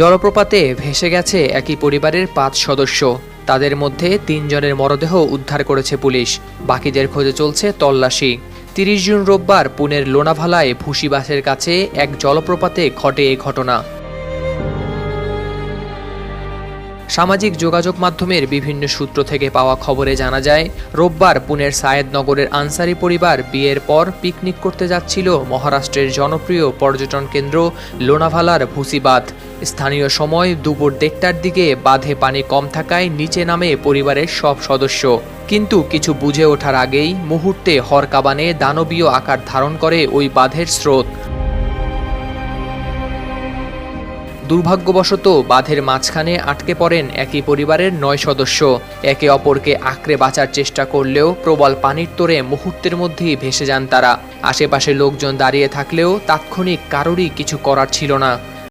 জলপ্রপাতে ভেসে গেছে একই পরিবারের পাঁচ সদস্য। তাদের মধ্যে তিনজনের মরদেহ উদ্ধার করেছে পুলিশ। বাকিদের খোঁজে চলছে তল্লাশি। তিরিশ জুন রোববার পুনের লোনাভালায় ভুসিবাসের কাছে এক জলপ্রপাতে ঘটে এই ঘটনা। সামাজিক যোগাযোগ মাধ্যমের বিভিন্ন সূত্র থেকে পাওয়া খবরে জানা যায়, রোববার পুনের সায়েদনগরের আনসারি পরিবার বিয়ের পর পিকনিক করতে যাচ্ছিল মহারাষ্ট্রের জনপ্রিয় পর্যটন কেন্দ্র লোনাভালার ভুসিবাঁধ। স্থানীয় সময় দুপুর দেড়টার দিকে বাঁধে পানি কম থাকায় নিচে নামে পরিবারের সব সদস্য। কিন্তু কিছু বুঝে ওঠার আগেই মুহূর্তে হরকাবানে দানবীয় আকার ধারণ করে ওই বাঁধের স্রোত। দুর্ভাগ্যবশত বাঁধের মাঝখানে আটকে পড়েন একই পরিবারের নয় সদস্য। একে অপরকে আঁকড়ে বাঁচার চেষ্টা করলেও প্রবল পানির তোরে মুহূর্তের মধ্যেই ভেসে যান তারা। আশেপাশে লোকজন দাঁড়িয়ে থাকলেও তাৎক্ষণিক কারোরই কিছু করার ছিল না।